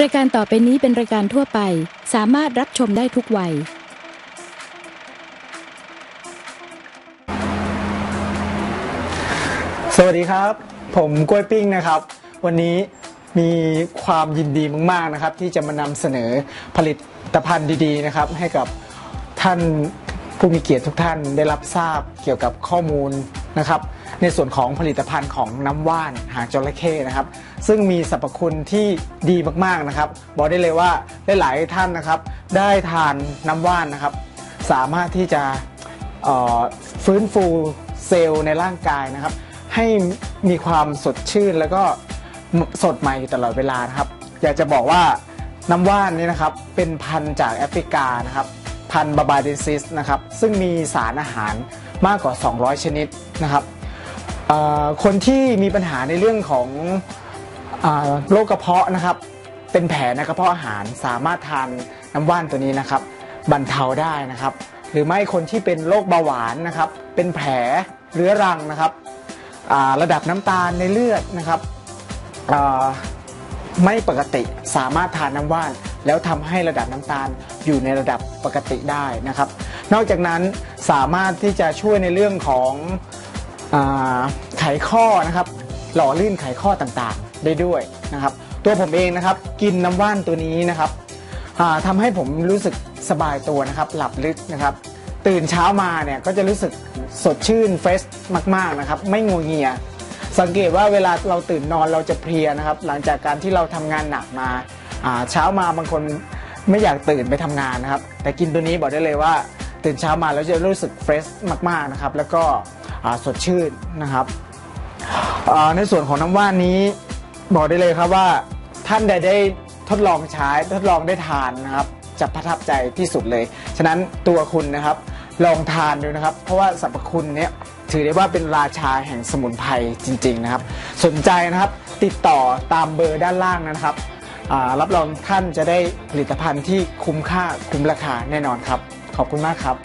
รายการต่อไปนี้เป็นรายการทั่วไป สามารถรับชมได้ทุกวัย สวัสดีครับ ผมกล้วยปิ้งนะครับ วันนี้มีความยินดีมากๆนะครับ ที่จะมานำเสนอผลิตภัณฑ์ดีๆนะครับ ให้กับท่านผู้มีเกียรติทุกท่านได้รับทราบเกี่ยวกับข้อมูล นะครับในส่วนของผลิตภัณฑ์ของน้ำว่านหางจระเข้นะครับ ซึ่งมีสรรพคุณที่ดีมากๆนะครับ บอกได้เลยว่าหลายๆท่านนะครับ ได้ทานน้ำว่านนะครับ สามารถที่จะฟื้นฟูเซลล์ในร่างกายนะครับ ให้มีความสดชื่นแล้วก็สดใหม่อยู่ตลอดเวลานะครับ อยากจะบอกว่าน้ำว่านนี่นะครับเป็นพันธุ์จากแอฟริกานะครับ พันธุ์บาบาเดซิสนะครับซึ่งมีสารอาหารมากกว่า 200 ชนิดนะครับคนที่มีปัญหาในเรื่องของอโรคกระเพาะนะครับ เป็นแผลในกระเพาะอาหารสามารถทานน้ำว่านตัวนี้นะครับบรรเทาได้นะครับ หรือไม่คนที่เป็นโรคเบาหวานนะครับ เป็นแผลเรื้อรังนะครับระดับน้ำตาลในเลือดนะครับไม่ปกติสามารถทานน้ำว่าน แล้วทำให้ระดับน้ำตาลอยู่ในระดับปกติได้นะครับ นอกจากนั้นสามารถที่จะช่วยในเรื่องของอไขข้อนะครับ หล่อลื่นไขข้อต่างๆ ได้ด้วยนะครับ ตัวผมเองนะครับกินน้ำว่านตัวนี้นะครับอ่าทำให้ผมรู้สึกสบายตัวนะครับ หลับลึกนะครับ ตื่นเช้ามาเนี่ยก็จะรู้สึกสดชื่นเฟรชมากๆนะครับ ไม่งัวเงีย สังเกตว่าเวลาเราตื่นนอนเราจะเพลียนะครับ หลังจากการที่เราทำงานหนักมา เช้ามาบางคนไม่อยากตื่นไปทำงานนะครับ แต่กินตัวนี้บอกได้เลยว่า ตื่นเช้ามาแล้วจะรู้สึกเฟรชมากๆนะครับ แล้วก็สดชื่นนะครับในส่วนของน้ำว่านนี้บอกได้เลยครับว่าท่านใดได้ทดลองใช้ทดลองได้ทานนะครับ จะประทับใจที่สุดเลย ฉะนั้นตัวคุณนะครับลองทานดูนะครับ เพราะว่าสรรพคุณเนี้ยถือได้ว่าเป็นราชาแห่งสมุนไพรจริง ๆนะครับ สนใจนะครับติดต่อตามเบอร์ด้านล่างนะครับ รับรองท่านจะได้ผลิตภัณฑ์ที่คุ้มค่าคุ้มราคาแน่นอนครับ ขอบคุณมากครับ